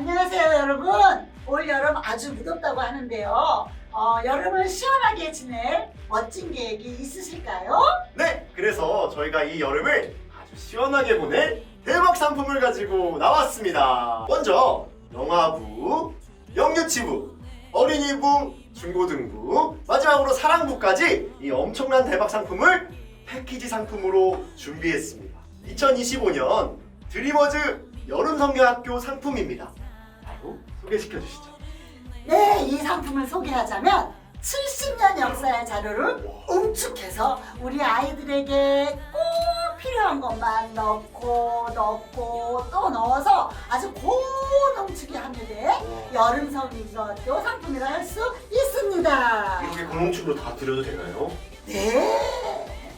안녕하세요 여러분 올 여름 아주 무덥다고 하는데요 어, 여름을 시원하게 지낼 멋진 계획이 있으실까요? 네, 그래서 저희가 이 여름을 아주 시원하게 보낼 대박 상품을 가지고 나왔습니다. 먼저 영아부, 영유치부, 어린이부, 중고등부, 마지막으로 사랑부까지 이 엄청난 대박 상품을 패키지 상품으로 준비했습니다. 2025년 드리머즈 여름 성경학교 상품입니다. 바로 소개시켜 주시죠. 네, 이 상품을 소개하자면 70년 역사의 자료를 응축해서 우리 아이들에게 꼭 필요한 것만 넣고 넣고 또 넣어서 아주 고농축이 함유된 여름 성경학교 상품이라 할 수 있습니다. 이렇게 공농축으로 다 드려도 되나요? 네,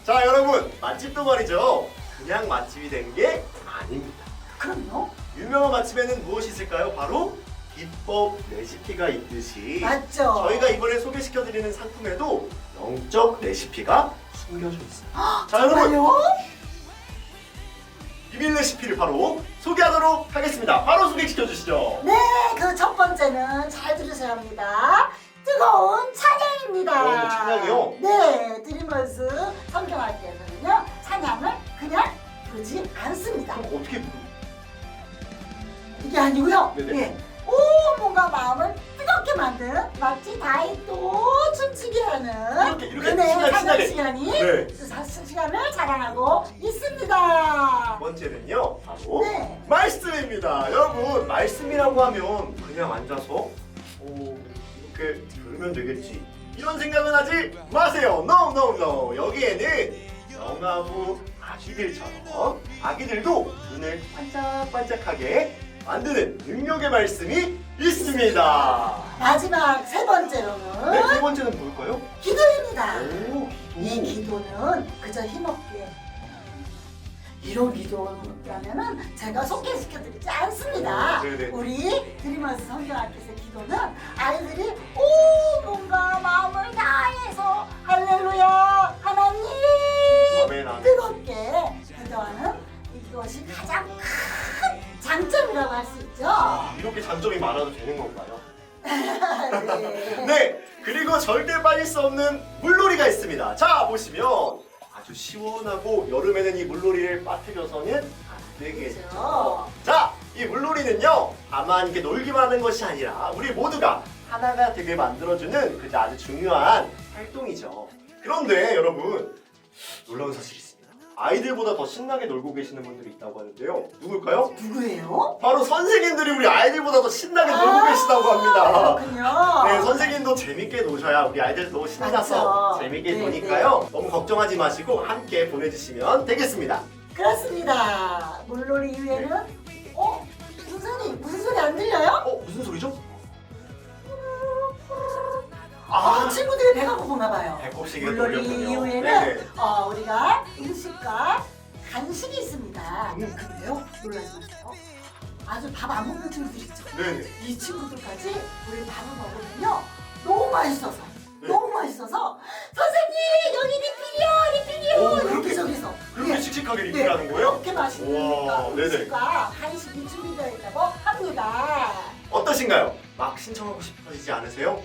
자 여러분 맛집도 말이죠 그냥 맛집이 된 게 아닙니다 그럼요. 유명한 맛집에는 무엇이 있을까요? 바로 비법 레시피가 있듯이 맞죠? 저희가 이번에 소개시켜드리는 상품에도 영적 레시피가 숨겨져 있습니다 자 여러분 정말요? 비밀 레시피를 바로 소개하도록 하겠습니다 바로 소개시켜 주시죠 네, 그 첫 번째는 잘 들으셔야 합니다. 뜨거운 찬양입니다. 오, 찬양이요? 네, 드리머스 성경학교에서는요, 찬양을 그냥 부르지 않습니다. 그럼 어떻게 부르- 이게 아니고요. 네네. 예, 오, 뭔가 마음을 뜨겁게 만든 마치 다이또 춤추게 하는 이렇게, 이렇게 신나게, 찬양 신나게. 시간이 네. 그 사- 시간을 자랑하고 있습니다. 두 번째는요 바로 네. 말씀입니다. 여러분 말씀이라고 하면 그냥 앉아서 어, 이렇게 들으면 되겠지 이런 생각은 하지 마세요. No no no 여기에는 영아부 아기들처럼 아기들도 눈을 반짝반짝하게 만드는 능력의 말씀이 있습니다. 마지막 세 번째로는 네, 세 번째는 뭘까요? 기도입니다. 오 이 기도. 기도는 그저 힘없게 이런 기도라면은 제가 소개시켜드리지 않습니다. 오, 네네. 우리 드리머스 성경학교에서 기도는 아이들이 오 뭔가 마음을 점이 많아도 되는 건가요? 네. 네, 그리고 절대 빠질 수 없는 물놀이가 있습니다. 자, 보시면 아주 시원하고 여름에는 이 물놀이를 빠뜨려서는 안 되겠죠. 그렇죠. 자, 이 물놀이는요, 다만 이렇게 놀기만 하는 것이 아니라 우리 모두가 하나가 되게 만들어주는 그저 아주 중요한 활동이죠. 그런데 여러분, 놀라운 사실이 있습니다. 아이들보다 더 신나게 놀고 계시는 분들이 있다고 하는데요. 누굴까요? 누구예요? 바로 선생님들이 우리 아이들보다 더 신나게 놀고 아, 계시다고 합니다. 그렇군요. 네, 선생님도 재밌게 노셔야 우리 아이들도 신나서 맞죠. 재밌게 네, 노니까요. 너무 걱정하지 마시고 함께 보내주시면 되겠습니다. 그렇습니다. 물놀이 이후에는 배가 고프나 봐요. 배꼽시계 물놀이 돌렸군요. 이후에는 네네. 어, 우리가 음식과 간식이 있습니다. 음. 근데요, 놀라지 마세요. 아주 밥 안 먹는 친구들 있죠. 네네. 이 친구들까지 우리 밥을 먹으면요 너무 맛있어서 네. 너무 맛있어서 선생님 여기 리필이요 오, 리필이요 이렇게 그렇게- 저기서 그렇게 예. 씩씩하게 네, 리필하는 거예요? 그렇게 맛있는 우와, 네네. 음식과 간식이 준비되어 있다고 합니다. 어떠신가요? 막 신청하고 싶어지지 않으세요?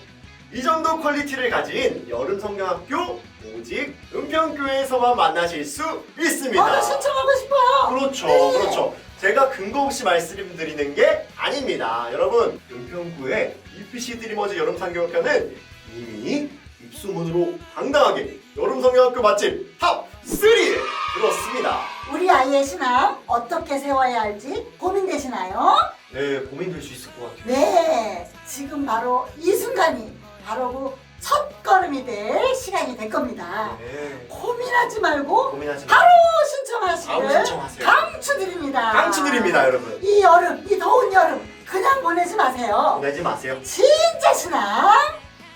이 정도 퀄리티를 가진 여름 성경학교 오직 은평교회에서만 만나실 수 있습니다. 저도 신청하고 싶어요. 그렇죠, 네. 그렇죠. 제가 근거 없이 말씀드리는 게 아닙니다. 여러분, 은평구의 UPC 드리머즈 여름 상경학교는 이미 입소문으로 당당하게 여름 성경학교 맛집 탑 3에 들었습니다. 우리 아이의 신앙 어떻게 세워야 할지 고민되시나요? 네, 고민될 수 있을 것 같아요. 네, 지금 바로 이 순간이 바로 그 첫 걸음이 될 시간이 될 겁니다. 네, 고민하지 말고 고민하지 바로 신청하세요. 강추드립니다. 강추드립니다, 여러분. 이 여름, 이 더운 여름 그냥 보내지 마세요. 보내지 마세요. 진짜 신앙,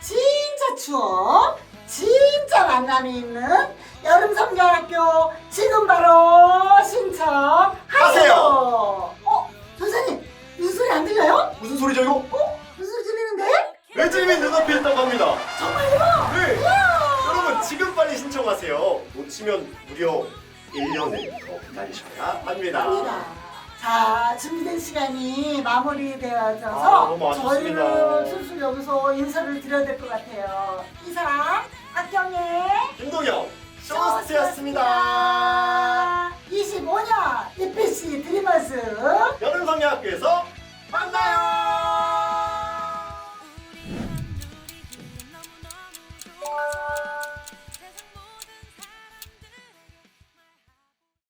진짜 추억, 진짜 만남이 있는 여름 성경학교 지금 바로 신청하세요. 하세요. 어, 선생님 무슨 소리 안 들려요? 무슨 소리죠, 이거? 어, 외침이 눈앞에 있다고 합니다. 정말요? 네. 여러분 지금 빨리 신청하세요. 놓치면 무려 1년을 더 기다리셔야 합니다. 합니다. 자, 준비된 시간이 아, 마무리되어져서 너무 아쉽습니다. 저희는 슬슬 여기서 인사를 드려야 될 것 같아요. 이상 박경혜 김동영 쇼호스트였습니다. 25년 EPC 드리머스 여름성경학교에서 만나요.